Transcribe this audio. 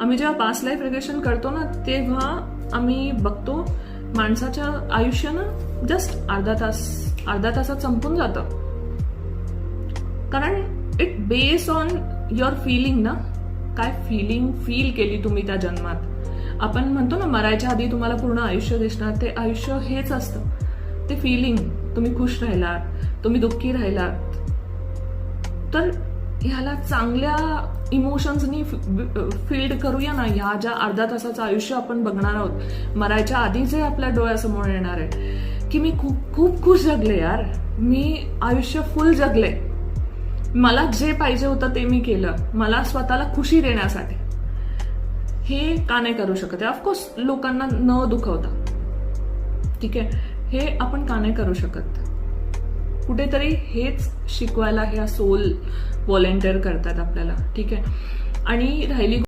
आम्ही जेव्हा past life regression करतो ना तेव्हा आम्ही बघतो माणसाच्या आयुष्य ना जस्ट अर्धा तास अर्धा तासात संपून जातं. कारण it base on your feeling ना. काय फिलिंग फील केली तुम्ही त्या जन्मात? आपण म्हणतो ना मरायच्या आधी तुम्हाला पूर्ण आयुष्य दिसणार ते आयुष्य हेच असतं. ते फिलिंग तुम्ही खुश राहिलात तुम्ही दुःखी राहिलात. तर ह्याला चांगल्या इमोशन्सनी फील्ड करूया ना ह्या ज्या अर्ध्या तासाचं आयुष्य आपण बघणार आहोत मरायच्या आधी जे आपल्या डोळ्यासमोर येणार आहे की मी खूप खूप खुश जगले यार. मी आयुष्य फुल जगले. मला जे पाहिजे होतं ते मी केलं. मला स्वतःला खुशी देण्यासाठी. हे का नाही करू शकत? आहे ऑफकोर्स लोकांना न दुखवता. ठीक आहे? हे आपण का नाही करू शकत? कुठेतरी हेच शिकवायला ह्या सोल व्हॉलेंटिअर करतात आपल्याला. ठीक आहे? आणि राहिली